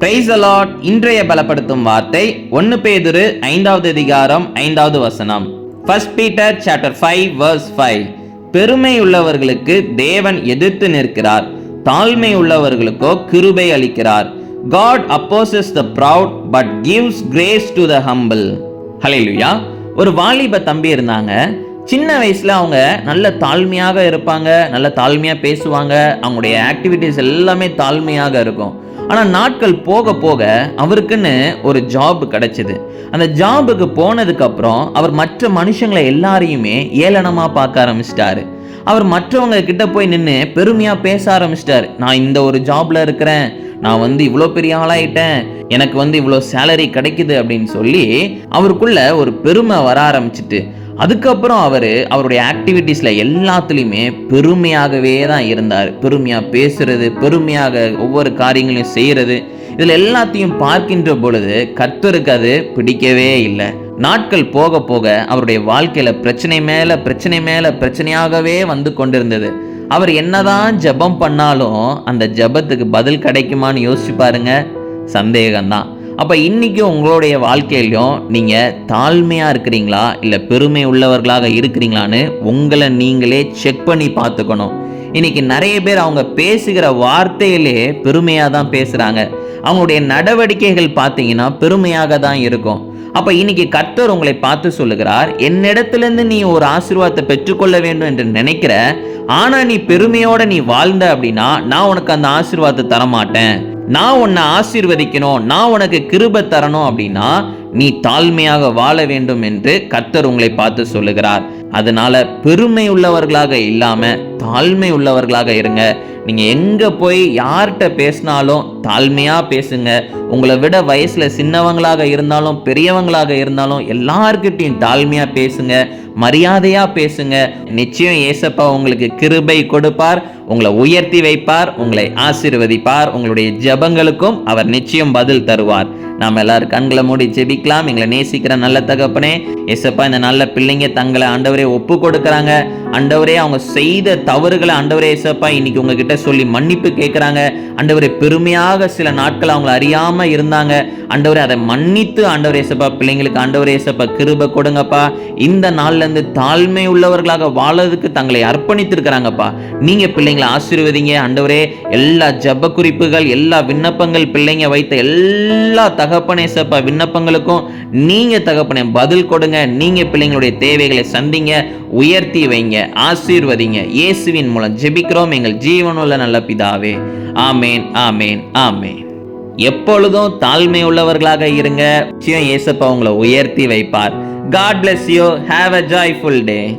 Price allot இன்றைய பலப்படுத்தும் வார்த்தை ஒன்று பேதுரு ஐந்தாவது அதிகாரம் ஐந்தாவது வசனம். First Peter chapter five verse five பெருமை உள்ளவர்களுக்கு தேவன் எதிர்த்து நிற்கிறார். தாழ்மை உள்ளவர்களுக்கோ கிருபை அளிக்கிறார். God opposes the proud but gives grace to the humble ஹalleluya ஒரு வாலிப தம்பி இருந்தாங்க. சின்ன வயசில் அவங்க நல்ல தாழ்மையாக இருப்பாங்க நல்ல தாழ்மையாக பேசுவாங்க. அவங்களுடைய ஆக்டிவிட்டீஸ் எல்லாமே தாழ்மையாக இருக்கும். ஆனால் நாட்கள் போக போக அவருக்குன்னு ஒரு ஜாப் கிடைச்சிது. அந்த ஜாபுக்கு போனதுக்கப்புறம் அவர் மற்ற மனுஷங்களை எல்லாரையுமே ஏளனமாக பார்க்க ஆரம்பிச்சிட்டாரு. அவர் மற்றவங்க கிட்ட போய் நின்று பெருமையாக பேச ஆரம்பிச்சிட்டாரு. நான் இந்த ஒரு ஜாப்ல இருக்கிறேன். நான் வந்து இவ்வளோ பெரிய ஆளாயிட்டேன். எனக்கு வந்து இவ்வளோ சேலரி கிடைக்குது அப்படின்னு சொல்லி அவருக்குள்ள ஒரு பெருமை வர ஆரம்பிச்சிட்டு. அதுக்கப்புறம் அவர் அவருடைய ஆக்டிவிட்டீஸில் எல்லாத்துலேயுமே பெருமையாகவே தான் இருந்தார். பெருமையாக பேசுறது பெருமையாக ஒவ்வொரு காரியங்களையும் செய்கிறது இதில் எல்லாத்தையும் பார்க்கின்ற பொழுது கர்த்தருக்கு அது பிடிக்கவே இல்லை. நாட்கள் போக போக அவருடைய வாழ்க்கையில் பிரச்சனை மேலே பிரச்சனை மேலே பிரச்சனையாகவே வந்து கொண்டிருந்தது. அவர் என்னதான் ஜெபம் பண்ணாலும் அந்த ஜெபத்துக்கு பதில் கிடைக்குமான்னு யோசிச்சு பாருங்க சந்தேகம்தான். அப்போ இன்றைக்கி உங்களுடைய வாழ்க்கையிலையும் நீங்கள் தாழ்மையாக இருக்கிறீங்களா? இல்லை பெருமை உள்ளவர்களாக இருக்கிறீங்களான்னு உங்களை நீங்களே செக் பண்ணி பார்த்துக்கணும். இன்றைக்கி நிறைய பேர் அவங்க பேசுகிற வார்த்தையிலே பெருமையாக தான் பேசுகிறாங்க அவங்களுடைய நடவடிக்கைகள் பார்த்தீங்கன்னா பெருமையாக தான் இருக்கும். அப்போ இன்னைக்கு கர்த்தர் உங்களை பார்த்து சொல்லுகிறார் என்னிடத்துலேருந்து நீ ஒரு ஆசீர்வாதத்தை பெற்றுக்கொள்ள வேண்டும் என்று நினைக்கிற. ஆனால் நீ பெருமையோட நீ வாழ்ந்த அப்படின்னா நான் உனக்கு அந்த ஆசீர்வாதத்தை தரமாட்டேன். நான் உன்னை ஆசீர்வதிக்கணும் நான் உனக்கு கிருப தரணும் அப்படின்னா நீ தாழ்மையாக வாழ வேண்டும் என்று கர்த்தர் உங்களை பார்த்து சொல்லுகிறார். அதனால பெருமை உள்ளவர்களாக இல்லாம தாழ்மை உள்ளவர்களாக இருங்க. நீங்க எங்க போய் யார்கிட்ட பேசினாலும் தாழ்மையா பேசுங்க. உங்களை விட வயசுல சின்னவங்களாக இருந்தாலும் பெரியவங்களாக இருந்தாலும் எல்லார்கிட்டையும் தாழ்மையா பேசுங்க. மரியாதையா பேசுங்க. நிச்சயம் ஏசப்பா உங்களுக்கு கிருபை கொடுப்பார் உங்களை உயர்த்தி வைப்பார் உங்களை ஆசீர்வதிப்பார் உங்களுடைய ஜெபங்களுக்கும் அவர் நிச்சயம் பதில் தருவார். நாம் எல்லாரும் கண்களை மூடி ஜெபிக்கலாம். எங்களை நேசிக்கிற நல்ல தகப்பனே. எசப்பா இந்த நல்ல பிள்ளைங்க தங்களை ஆண்டவரே ஒப்பு கொடுக்குறாங்க. அண்டவரே அவங்க செய்த தவறுகளை அண்டவரே ஏசப்பா இன்னைக்கு உங்ககிட்ட சொல்லி மன்னிப்பு கேட்குறாங்க அண்டவரே பெருமையாக சில நாட்கள் அவங்கள அறியாமல் இருந்தாங்க. அண்டவரே அதை மன்னித்து ஆண்டவர் ஏசப்பா பிள்ளைங்களுக்கு ஆண்டவர் ஏசப்பா கிருபை கொடுங்கப்பா. இந்த நாள்ல இருந்து தாழ்மை உள்ளவர்களாக வாழறதுக்கு தங்களை அர்ப்பணித்திருக்கிறாங்கப்பா. நீங்கள் பிள்ளைங்களை ஆசீர்வதிங்க. ஆண்டவரே எல்லா ஜப குறிப்புகள் எல்லா விண்ணப்பங்கள் பிள்ளைங்க வைத்த எல்லா தகப்பனேசப்பா விண்ணப்பங்களுக்கும் நீங்கள் தகப்பனே பதில் கொடுங்க. நீங்கள் பிள்ளைங்களுடைய தேவைகளை சந்திங்க உயர்த்தி வைங்க. ஆசீர்வதிங்க. இயேசுவின் மூலம் ஜெபிக்கிறோம். எங்கள் ஜீவனுள்ள நல்ல பிதாவே. ஆமேன் ஆமேன் ஆமேன். எப்பொழுதும் தாழ்மை உள்ளவர்களாக இருங்க. நிச்சயம் இயேசப்பா உங்களை உயர்த்தி வைப்பார். God bless you have a joyful day